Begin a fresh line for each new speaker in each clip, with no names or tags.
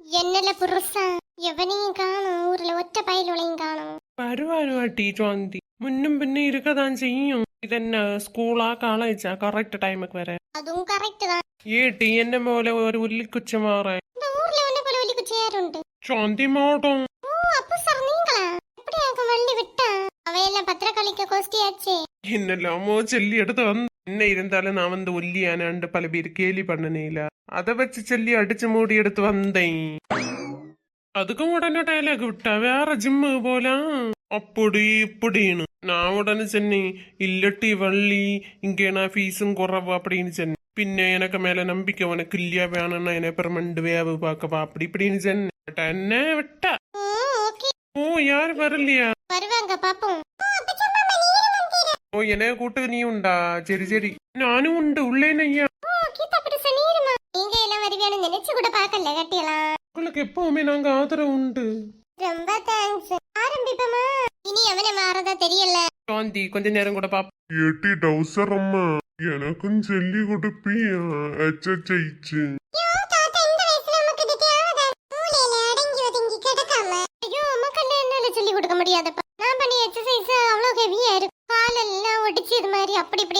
എന്നല്ല എവനെയും കാണും ഊരിലെ ഒറ്റ പയലുകളെയും കാണും
വരുവാരുവാട്ടി ചോന്തി മുന്നും പിന്നെ ഇരുക്കതാൻ ചെയ്യും. ഇതന്നെ സ്കൂളാ കോളേജാ കറക്റ്റ് ടൈമിൽ വരെ.
അതും കറക്റ്റ് ഈ
ടീ എന്നെ പോലെ ഒരു
ഉല്ലിക്കുച്ചമാറെ
ചോന്തി
മോട്ടും ഓ അപ്പൊ
അമ്മോ ചെല്ലി എടുത്ത് വന്നു. என்ன இருந்தாலும் நான் வந்து ஒல்லியானாண்டு பல பேர் கேலி பண்ணனேல. அதை வச்சு சொல்லி அடிச்சு மூடி எடுத்து வந்தேன். அதுக்கும் உடனே டயலாக் விட்டா வேற ஜிம்மு போல அப்படி இப்படின்னு நான் உடனே சொன்னேன் இல்லட்டி வள்ளி இங்கே நான் ஃபீஸும் குறவு அப்படின்னு சொன்னேன். பின்ன எனக்கு மேல நம்பிக்கை உனக்கு இல்லையா வேணும்னா என்ன பெர்மனண்ட் வேவு பார்க்கவா அப்படி இப்படின்னு சொன்னேன். பட் என்ன விட்டா.
ஓ ஓகே
ஓ என்ன கூட்டு நீ உண்டா சரி சரி
நானும் உண்டு உள்ளேன் ஐயா நீங்க எல்லாம் வருவியானு நினைச்சு கூட பார்க்கல கட்டியலாம்
உங்களுக்கு எப்பவுமே நாங்க ஆதரவு உண்டு
ரொம்ப தேங்க்ஸ் ஆரம்பிப்போமா இனி அவனை மாறதா தெரியல
சாந்தி கொஞ்ச நேரம் கூட பாப்போம்
எட்டி டவுசர் அம்மா எனக்கும் சொல்லி கொடுப்பியா
அச்சச்சைச்சு சொல்லி கொடுக்க முடியாதப்பா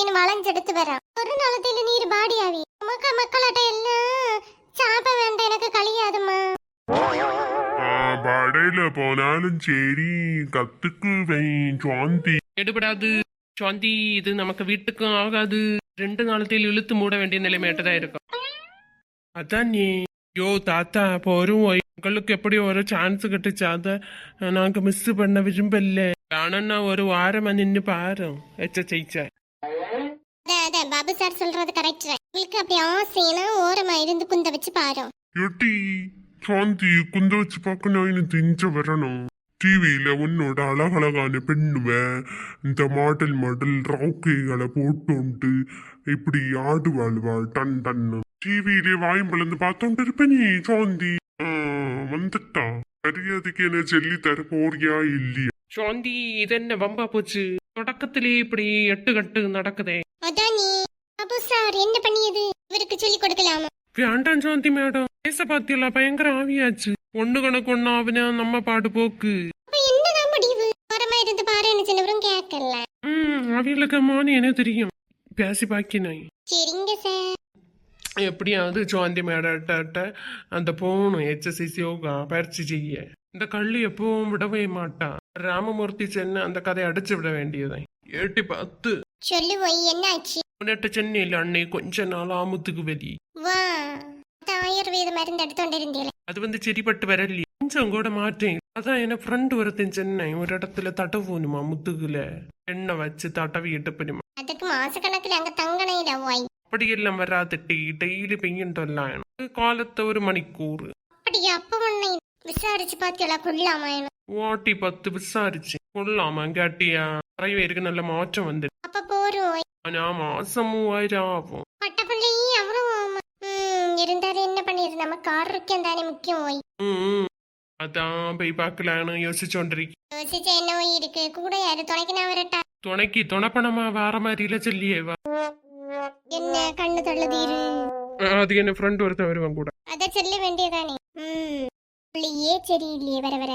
மாதிரி அப்படி இப்படின்னு வளைஞ்செடுத்து வரான் ஒரு நாளத்துல நீர் பாடி ஆவி மக்க மக்களாட்ட எல்லாம் சாப்ப வேண்டாம் எனக்கு கழியாதுமா
வடையில போனாலும் சரி கத்துக்குவேன் சுவாந்தி
எடுபடாது சாந்தி இது நமக்கு வீட்டுக்கும் ஆகாது. ரெண்டு நாளத்தில் இழுத்து மூட வேண்டிய நிலைமையிட்டதான் இருக்கும். அதான் நீ. யோ தாத்தா போரும் உங்களுக்கு எப்படி ஒரு சான்ஸ் கிட்டுச்சு? அத நாங்க மிஸ் பண்ண விரும்பல. வேணும்னா ஒரு வாரமா நின்னு பாரு. எச்ச ஜெயிச்ச
அதான் பாபு சார் சொல்றது கரெக்ட் உங்களுக்கு அப்படி ஆசைனா ஓரமா இருந்து குந்த வச்சு பாரு
ஏட்டி சுவாந்தி குந்த வச்சு பார்க்கணும் இன்னும் திஞ்ச வரணும். டிவியில உன்னோட அழகழகான பெண்ணுவ இந்த மாடல் மாடல் ராக்கைகளை போட்டோன்ட்டு இப்படி ஆடுவாள்வாள் டன் டன்னு டிவியிலே வாயும் பிளந்து பார்த்தோன்ட்டு இருப்ப நீ சுவாந்தி ஆ, வந்துட்டா. மரியாதைக்கு என்ன சொல்லி தர போறியா இல்லையா?
சாந்தி இதென்ன வம்பா போச்சு? தொடக்கத்திலே இப்படி எட்டு கட்டு நடக்குதே.
சார் என்ன பண்ணியது? இவருக்கு சொல்லி கொடுக்கலாமா?
வேண்டாம் சாந்தி மேடம். பேச பாத்தியல பயங்கர ஆவியாச்சு. ஒண்ணு கணக்கு ஒண்ணு ஆவினா நம்ம பாடு போக்கு.
அப்ப என்னதான் முடிவு? ஓரமா இருந்து பாருன்னு சொன்னவரும் கேட்கல
ம் அவிகளுக்கு மானி எனக்கு தெரியும்? பேசி பாக்கினாய்.
சரிங்க சார்.
எப்படியாவது சாந்தி மேடட்ட அந்த போகணும் எச்எஸ்சிசி யோகா பயிற்சி செய்ய. இந்த கள்ளி எப்பவும் விடவே மாட்டான். ராமமூர்த்தி சென்னை அந்த கதையை அடிச்சு விட வேண்டியதை ஏட்டி பார்த்து
சொல்லு போய் என்னாச்சு?
உன்னிட்ட சென்னையில் அன்னை கொஞ்ச நாள் ஆமுத்துக்கு வெளி
வா. ஆயுர்வேத மருந்து எடுத்தோண்டு இருந்தீங்களே.
அது வந்து செடிப்பட்டு வரலையே கொஞ்சம் கூட மாட்டேன் அதான் என் ஃப்ரெண்ட் ஒருத்தன் சென்னை ஒரு இடத்துல தடவணுமா முத்துக்குல. எண்ணெய் வச்சு தடவிட்டு போனுமா
அதுக்கு மாசக்கணக்குல அங்க தங்கணையில வாய்
அப்படியெல்லாம் வராதட்டி டெய்லி பெய்யண்டெல்லாம் காலத்தை ஒரு மணிக்கூர்
அப்படியா அப்ப உன்னை விசாரிச்சு பாத்தியலா கொள்ளாமா
ஓட்டி பத்து விசாரிச்சு. கொள்ளாம கேட்டியா நிறைய பேருக்கு நல்ல மாற்றம் வந்து
அப்ப போறோம்.
ஆனா மாசம் மூவாயிரம் ஆகும்
பட்ட பிள்ளையும் அவரும் இருந்தாலும் என்ன பண்ணிரு? நமக்கு ஆரோக்கியம் தானே முக்கியம்.
ம். அதான் போய் பார்க்கலான்னு யோசிச்சோண்டிருக்கேன்
யோசிச்ச என்ன ஓய் இருக்கு. கூட யாரு துணைக்கு நான் வரட்டா?
துணைக்கு துணைப்பணமா வார மாதிரில சொல்லியேவா?
என்ன கண்ணு தள்ளுதீரு.
அது என்ன ஃப்ரெண்ட் ஒருத்தன் வருவான் கூட.
அத சொல்ல வேண்டியதானே. ம் புள்ளியே சரியில்லையே வர வர.